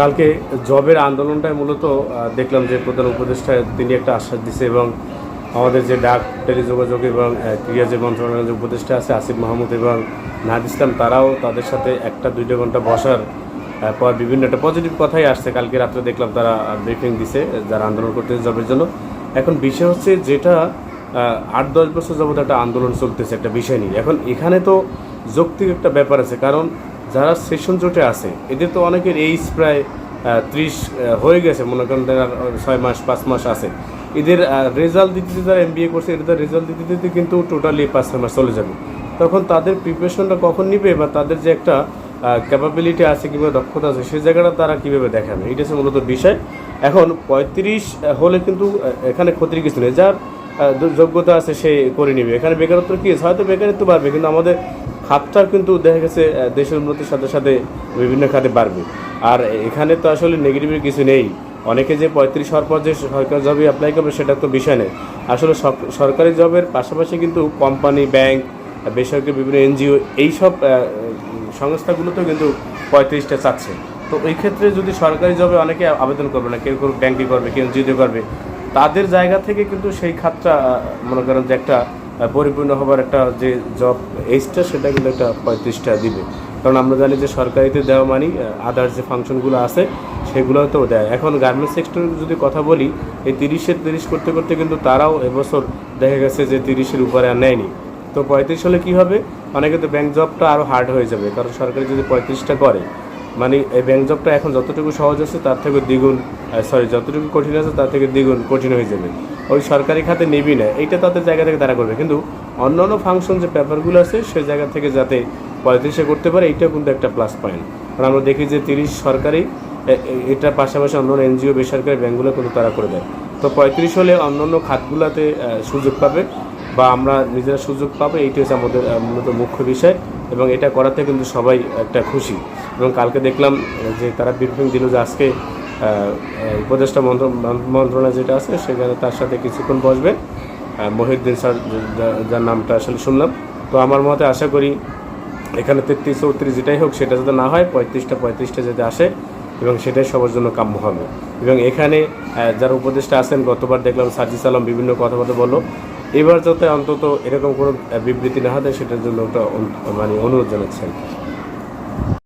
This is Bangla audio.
কালকে জবের আন্দোলনটায় মূলত দেখলাম যে প্রধান উপদেষ্টা তিনি একটা আশ্বাস দিছে এবং আমাদের যে ডাক, টেলিযোগাযোগ এবং ক্রিয়া যে মন্ত্রণালয়ের যে উপদেষ্টা আছে আসিফ মাহমুদ এবং নাহাদ ইসলাম, তারাও তাদের সাথে একটা দুইটা ঘণ্টা বসার পর বিভিন্ন একটা পজিটিভ কথাই আসছে। কালকে রাত্রে দেখলাম তারা ব্রিফিং দিছে, যারা আন্দোলন করতেছে জবের জন্য। এখন বিষয় হচ্ছে যেটা আট, দশ বছর যাবত একটা আন্দোলন চলতেছে, একটা বিষয় নিয়ে। এখন এখানে তো যৌক্তিক একটা ব্যাপার আছে, কারণ যারা সেশন জোটে আছে এদের তো অনেকের এইজ প্রায় ত্রিশ হয়ে গেছে মনে করেন তারা, ছয় মাস পাঁচ মাস আছে। এদের রেজাল্ট দিতে যারা এম বি এ করছে এদের রেজাল্ট দিতে দিতে কিন্তু টোটালি পাঁচ ছয় মাস চলে যাবে। তখন তাদের প্রিপারেশনটা কখন নিবে বা তাদের যে একটা ক্যাপাবিলিটি আছে কিংবা দক্ষতা আছে সেই জায়গাটা তারা কীভাবে দেখাবে? এটা হচ্ছে মূলত বিষয়। এখন পঁয়ত্রিশ হলে কিন্তু এখানে ক্ষতির কিছু নেই। যার যোগ্যতা আছে সে করে নিবে। এখানে বেকারত্ব কী হয়তো বেকারত্ব বাড়বে কিন্তু আমাদের খাতটা কিন্তু দেখা গেছে দেশের উন্নতির সাথে সাথে বিভিন্ন খাতে বাড়বে। আর এখানে তো আসলে নেগেটিভের কিছু নেই। অনেকে যে পঁয়ত্রিশ হওয়ার পর যে সরকারি জবে অ্যাপ্লাই করবে, সেটা তো বিষয় নেই আসলে সরকারি জবের পাশাপাশি কিন্তু কোম্পানি ব্যাংক বেসরকারি বিভিন্ন এনজিও এইসব সংস্থাগুলোতেও কিন্তু পঁয়ত্রিশটা চাচ্ছে। তো এই ক্ষেত্রে যদি সরকারি জবে অনেকে আবেদন করবে না, কেউ কেউ ব্যাংকে করবে, কেউ এনজিওতে করবে, তাদের জায়গা থেকে কিন্তু সেই খাতটা মনে করেন যে একটা পরিপূর্ণ হবার একটা যে জব এইজটা সেটা কিন্তু একটা পঁয়ত্রিশটা দিবে। কারণ আমরা জানি যে সরকারিতে দেওয়া মানি আদার্স যে ফাংশনগুলো আছে সেগুলোও তো দেয়। এখন গার্মেন্টস সেক্টরের যদি কথা বলি, এই তিরিশের তিরিশ করতে করতে কিন্তু তারাও এবছর দেখা গেছে যে তিরিশের উপরে আর নেয়নি। তো পঁয়ত্রিশ হলে কী হবে? অনেকে তো ব্যাংক জবটা আরও হার্ড হয়ে যাবে। কারণ সরকারি যদি পঁয়ত্রিশটা করে মানে এই ব্যাংক জবটা এখন যতটুকু সহজ আছে, তার থেকে দ্বিগুণ সরি যতটুকু কঠিন আছে তার থেকে দ্বিগুণ কঠিন হয়ে যাবে। ওই সরকারি খাতে নিবি না, এইটা তাদের জায়গা থেকে তারা করবে। কিন্তু অন্য অন্য ফাংশন যে পেপারগুলো আছে সেই জায়গা থেকে যাতে পঁয়ত্রিশে করতে পারে, এইটাও কিন্তু একটা প্লাস পয়েন্ট কারণ আমরা দেখি যে তিরিশ সরকারি এটার পাশাপাশি অন্য এনজিও বেসরকারি ব্যাংকগুলো কিন্তু তারা করে দেয়। তো পঁয়ত্রিশ হলে অন্য অন্য খাতগুলোতে সুযোগ পাবে বা আমরা নিজেরা সুযোগ পাবো, এইটি হচ্ছে আমাদের মূলত মুখ্য বিষয় এবং এটা করাতে কিন্তু সবাই একটা খুশি। এবং কালকে দেখলাম যে তারা ব্রিফিং দিল যে আজকে উপদেষ্টা মন্ত্র- মন্ত্র- মন্ত্রণালয় যেটা আছে, সেখানে তার সাথে কিছুক্ষণ বসবে। মহিউদ্দিন স্যার যার নামটা আসলে শুনলাম। তো আমার মতে আশা করি এখানে তেত্রিশ, চৌত্রিশ যেটাই হোক, সেটা যাতে না হয়, পঁয়ত্রিশটা পঁয়ত্রিশটা যাতে আসে এবং সেটাই সবার জন্য কাম্য হবে। এবং এখানে যারা উপদেষ্টা আছেন, গতবার দেখলাম সাজিস আলম বিভিন্ন কথাবার্তা বলল। এবার যাতে অন্তত এরকম কোনো বিবৃতি না হয় সেটার জন্য অনু- মানে অনুরোধ জানাচ্ছেন